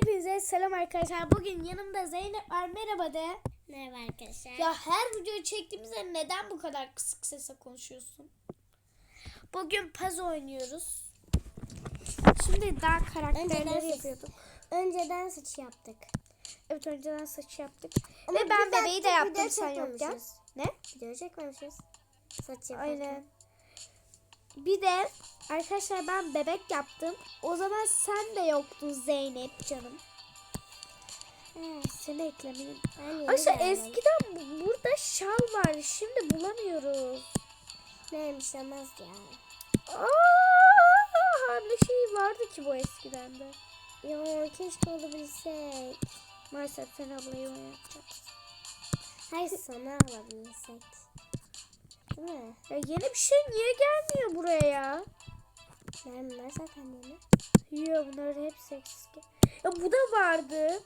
Hepinize selam arkadaşlar. Bugün yanımda Zeynep var. Merhaba de. Merhaba arkadaşlar. Ya her videoyu çektiğimizde neden bu kadar kısık sesle konuşuyorsun? Bugün paz oynuyoruz. Şimdi daha karakterleri yapıyorduk. Önceden saç yaptık. Evet önceden saç yaptık. Ama Ve ben bebeği de yaptım video sen yokken. Ne? Video çekmemişiz. Saç yaparken. Aynen. Bir de arkadaşlar ben bebek yaptım. O zaman sen de yoktun Zeynep canım. He, Seni eklemeyin. Aşağı eskiden bu- burada şal var. Şimdi bulamıyoruz. Neymiş demez ya. Aa, ne şey vardı ki bu eskiden de. Ya keşke olabilsek. Maalesef sen ablayı oynatacaksın. Hayır sana alabilsek. Mi? Ya yeni bir şey niye gelmiyor buraya? Vermiyorlar zaten yeni. Yok bunlar hep eski. Ya bu da vardı.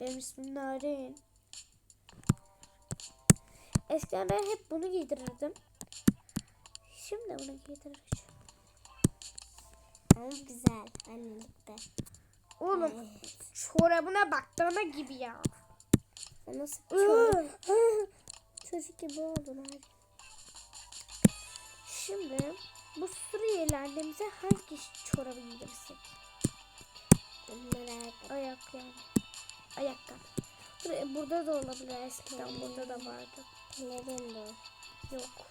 Benim ismim Narin. Eskiden ben hep bunu giydirirdim. Şimdi bunu giydireceğim. Ama güzel. Annelikte. Oğlum Evet. çorabına bak dana gibi ya. Nasıl çocuk? Çocuk gibi oldun abi. Şimdi bu Suriyelilerimize hangi çorabı giydirsek? Abi. Ayak yani. Ayakkabı. Bur- Burada da olabilir eskiden burada da vardı. Neden de? Yok.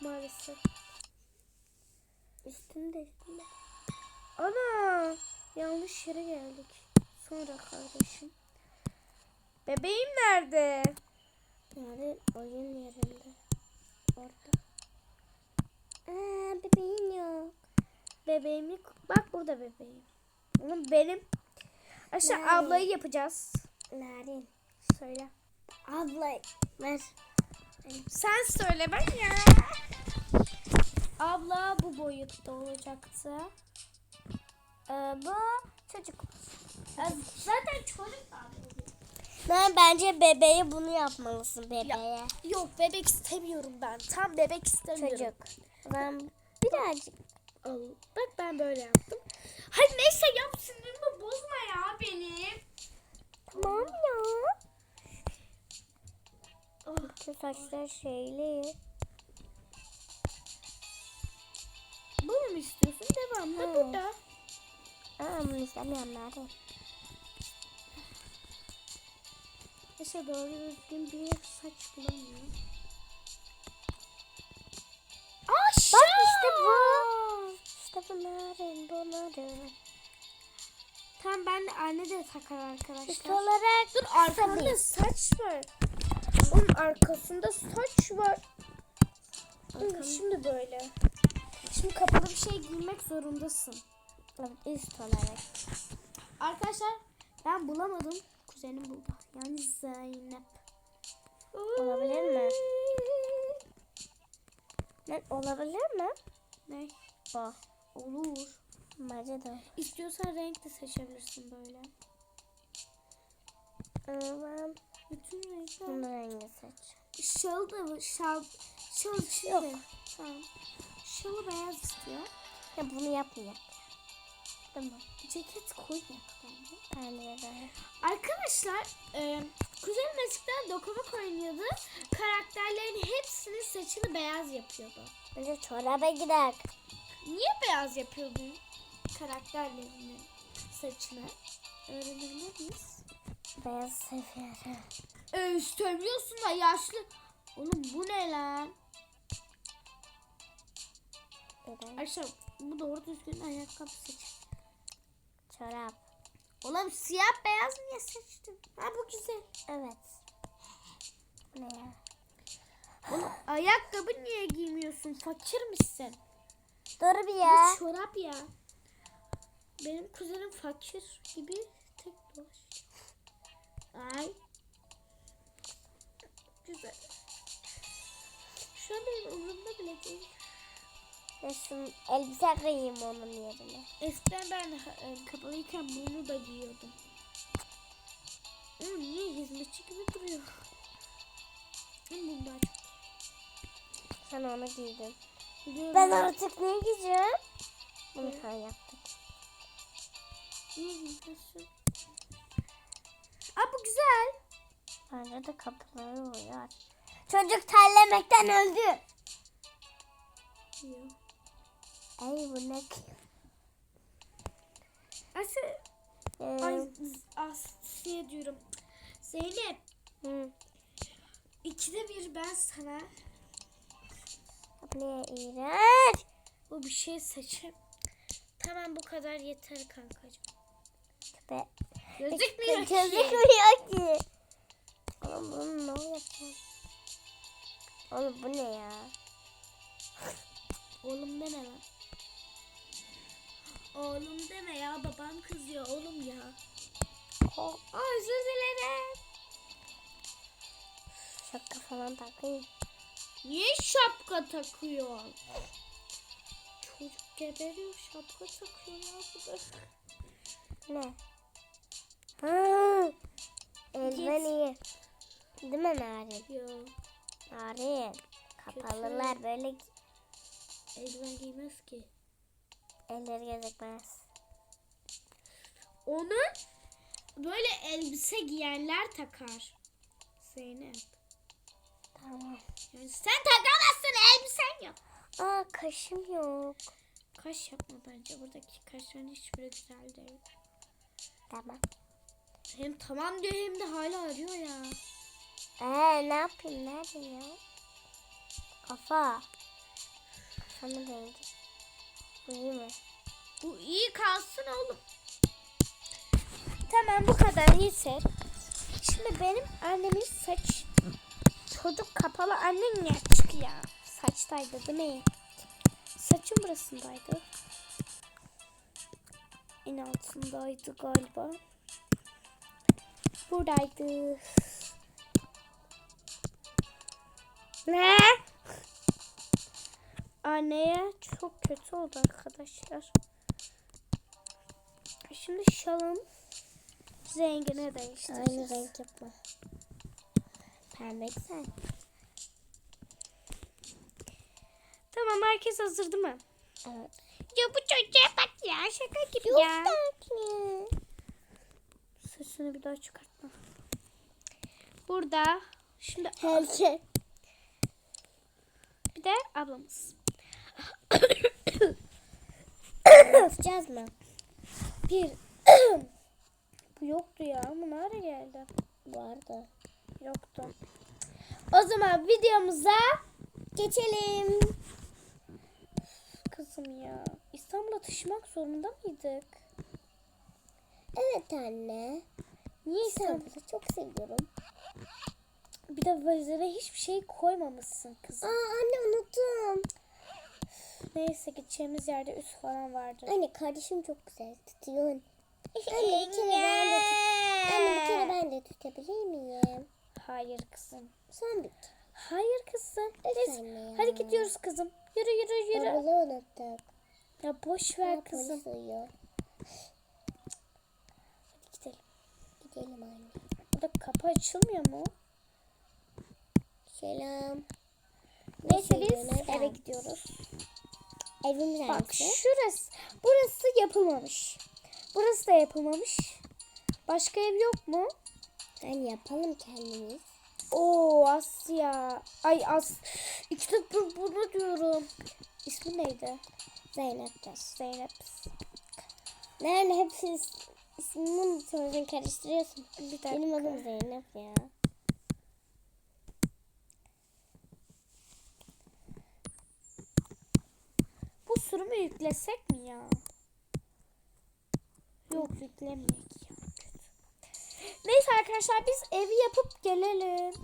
Maalesef. Üstünde üstünde. Ana! Yanlış yere geldik. Sonra kardeşim. Bebeğim nerede? Yani oyun yerinde. Orada. Aa yok. Bebeğim yok. Bak burada bebeğim. Oğlum benim. Aşağı Nerede? ablayı yapacağız. Narin. Söyle. Abla ver. Sen söyle ben ya. Abla bu boyutta olacaktı. Ee, bu çocuk. Ee, zaten çocuk abla. Ben bence bebeğe bunu yapmalısın bebeğe. Yok bebek istemiyorum ben. Tam bebek istemiyorum. Çocuk. Ben birazcık. Al. Bak ben böyle yaptım. Hadi neyse yap sinirimi bozma ya benim. Tamam ya. Oh. Bütün saçlar şeyli. Bunu mu istiyorsun? Devam. Ha Hı. burada. Aa bunu istemiyorum Narin. Mesela doğru düzgün bir saç bulamıyorum. Aşağı. Bak işte bu. İşte bu Narin. Bu Narin. Tamam ben de anne de takar arkadaşlar. Üst olarak Dur arkamda tabii. saç var. Onun arkasında saç var. Arkam- Şimdi böyle. Şimdi kapalı bir şey giymek zorundasın. Evet, üst olarak. Arkadaşlar ben bulamadım. Kuzenim buldu. Yani Zeynep. Olabilir mi? Ne olabilir mi? Ne? Bu. Olur. Bence de. İstiyorsan renk de seçebilirsin böyle. Ben Bütün renkler. bunu rengi seç. Şal da var. Şal. Şal Yok. Tamam. Şalı beyaz istiyor. Ya bunu yapmayacak. Tamam. Ceket koymak bence. De. Arkadaşlar e, kuzenim eskiden dokunmak oynuyordu. Karakterlerin hepsinin saçını beyaz yapıyordu. Önce çoraba gider. Niye beyaz yapıyordu karakterlerinin saçını? Öğrenebilir miyiz? Beyaz seviyorum. Ee, söylüyorsun da yaşlı. Oğlum bu ne lan? Arkadaşlar bu doğru düzgün ayakkabı seç. Çorap. Oğlum siyah beyaz niye seçtin? Ha bu güzel. Evet. Ne ya? Oğlum ayakkabı niye giymiyorsun? Fakir misin? Dur bir ya. Bu çorap ya. Benim kuzenim fakir gibi tek dolaşıyor. Ay. Güzel. Şu an benim umurumda bile değil. Şu elbise koyayım onun yerine. Eskiden ben e, kapalıyken bunu da giyiyordum. Ama niye hizmetçi gibi duruyor? Bunlar Sen onu giydin. çok. Ben Biliyorum. artık ne giyeceğim? Bunu sen yaptık. Aa bu güzel. Bence de kapıları uyar. Çocuk terlemekten öldü. Ay bu ne ki? Asya, Ee, ay, Asya diyorum. Zeynep hı, ikide bir ben sana ne iğrenç. bu bir şey seçim. Tamam bu kadar yeter kankacığım. Be. Gözükmüyor ki. Gözükmüyor ki. Oğlum bunu ne yapacağım? Oğlum bu ne ya? Oğlum deme lan. Oğlum deme ya babam kızıyor oğlum ya. Oh, özür dilerim. şapka falan takayım. Niye şapka takıyor? Çocuk geberiyor şapka takıyor ya bu da. Ne? Ha, eldiven iyi. Değil mi Narin? Yo Narin. Kapalılar böyle eldiven giymez ki. Elleri gözükmez. Onu böyle elbise giyenler takar. Zeynep. Tamam. Yani sen takamazsın elbisen yok. Aa kaşım yok. Kaş yapma bence buradaki kaşların hiçbiri güzel değil. Tamam. Hem tamam diyor hem de hala arıyor ya. Ee ne yapayım nerede ya? Kafa. Kafanın rengi. İyi mi? Bu iyi kalsın oğlum. Tamam bu kadar yeter. Şimdi benim annemin saç çocuk kapalı annen ne açık ya? Saçtaydı değil mi? Saçın burasındaydı. En altındaydı galiba. Buradaydı. Ne? Anneye çok kötü oldu arkadaşlar. Şimdi şalın rengini değiştireceğiz. Aynı renk yapma. Pembe güzel. Tamam herkes hazır değil mi? Evet. Ya bu çocuğa bak ya şaka gibi ya. Defne. Sesini bir daha çıkartma. Burada şimdi Her şey. bir de ablamız. Yapacağız mı? Bir. bu yoktu ya ama nerede geldi? Vardı. Yoktu. O zaman videomuza Geçelim. kızım ya. İstanbul'a taşımak zorunda mıydık? Evet anne. Niye İstanbul? İstanbul'u çok seviyorum. Bir de valizine hiçbir şey koymamışsın Aa kızım. anne unuttum. Neyse gideceğimiz yerde üst falan vardır. Anne kardeşim çok güzel tutuyor. Anne bir kere ben de tut. Anne bir kere ben de tutabilir miyim? Hayır kızım. Son bir kere. Hayır kızım. Neyse, ya. Hadi gidiyoruz kızım. Yürü yürü yürü. Bavulu unuttuk. Ya boş ver Aa, kızım. Polis uyuyor. Hadi gidelim. Gidelim anne. Burada kapı açılmıyor mu? Selam. Neyse biz eve gidiyoruz. Bak neresi? şurası. Burası yapılmamış. Burası da yapılmamış. Başka ev yok mu? Yani yapalım kendimiz. Oo Asya. Ay As. İşte bu, bunu diyorum. İsmi neydi? Zeynep'tir. Zeynep. Nerede hepsi ismini unutuyorsun karıştırıyorsun. Bir dakika. Benim adım Zeynep ya. Sürümü yüklesek mi ya? Yok yüklemeyek ya. Neyse arkadaşlar biz evi yapıp gelelim.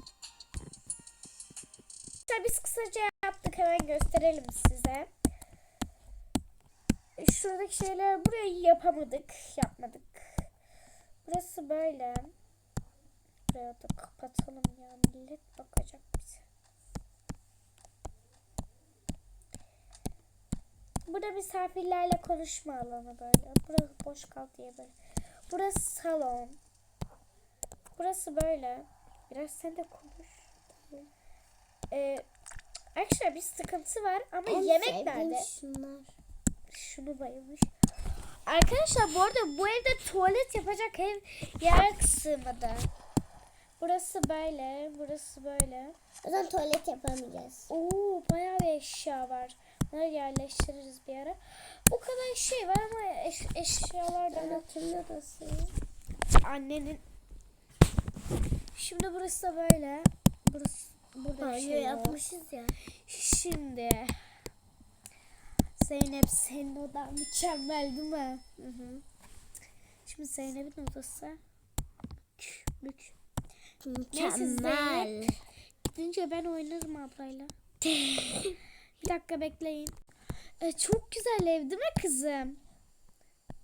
Arkadaşlar Biz kısaca yaptık hemen gösterelim size. Şuradaki şeyleri buraya yapamadık. Yapmadık. Burası böyle. Buraya da kapatalım ya. Millet bakacak Burada misafirlerle konuşma alanı böyle. Burası boş kal diye böyle. Burası salon. Burası böyle. Biraz sen de konuş. Ee, arkadaşlar bir sıkıntı var ama En yemek nerede? Şunlar. Şunu bayılmış. Arkadaşlar bu arada bu evde tuvalet yapacak ev yer sığmadı. Burası böyle, burası böyle. O zaman tuvalet yapamayacağız. Oo bayağı bir eşya var. Yerleştiririz bir ara. Bu kadar şey var ama eş, eşyalardan kimin odası? annenin. Şimdi burası da böyle. Burası burada Banyo şey yapmışız ya. Şimdi Zeynep senin odan mükemmel değil mi? Hı hı. Şimdi Zeynep'in odası. Mük. Mükemmel. Gidince ben oynarım ablayla. bir dakika bekleyin. Ee, çok güzel ev değil mi kızım?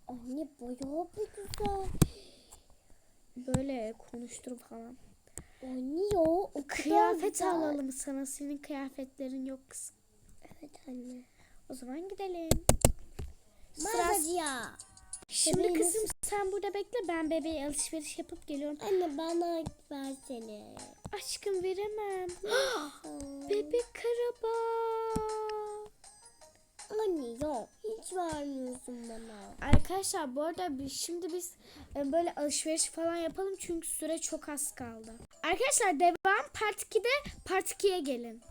Anne bayağı bir güzel. Böyle konuşturum falan. Anne ya o Kıyafet güzel. alalım sana. Senin kıyafetlerin yok kızım. Evet anne. O zaman gidelim. Mağazacıya. Şimdi kızım sen burada bekle. Ben bebeğe alışveriş yapıp geliyorum. Anne bana versene. Aşkım veremem. Bebek araba. Anne ya hiç vermiyorsun bana. Arkadaşlar bu arada biz, şimdi biz e, böyle alışveriş falan yapalım çünkü süre çok az kaldı. Arkadaşlar devam part 2'de part 2'ye gelin.